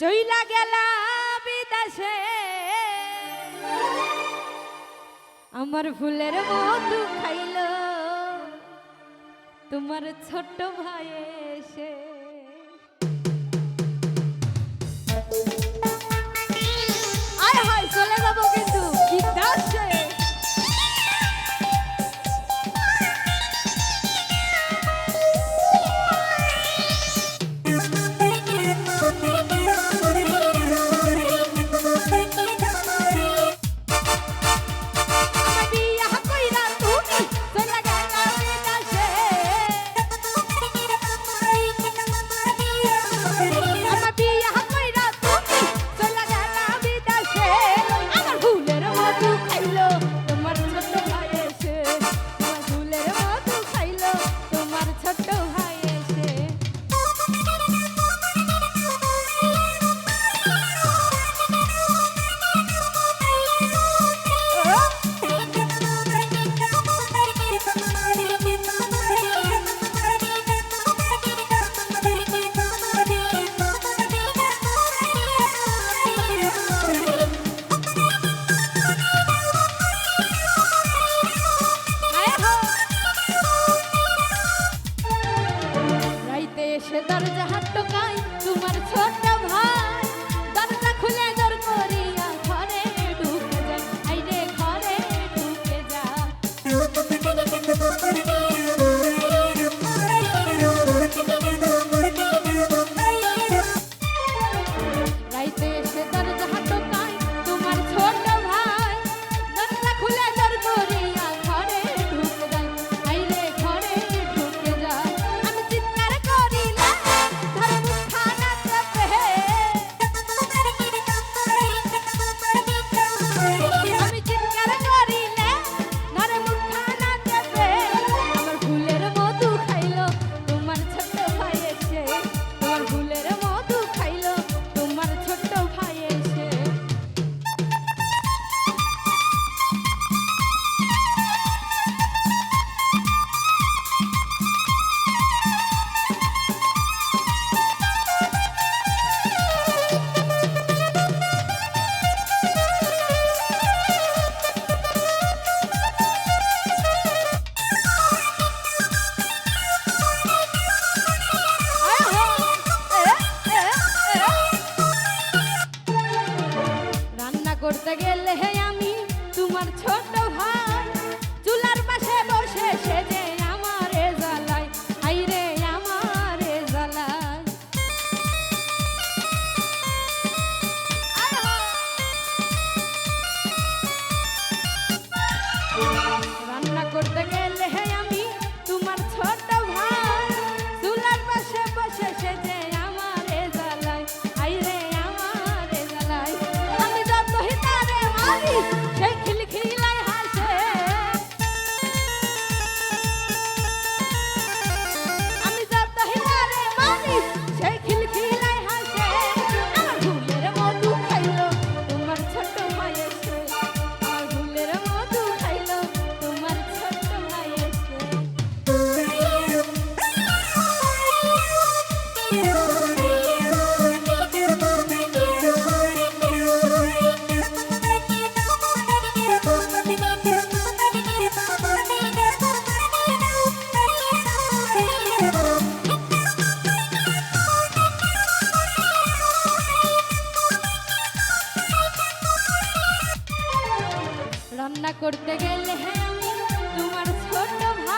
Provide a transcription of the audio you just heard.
চইলা গেলা বিদেশে। আমার ফুলের মধু খাইল। তোমার ছোট ভাই এসে করতে গেলে রান্না করতে গেলে আমি তোমার ছোট ভাই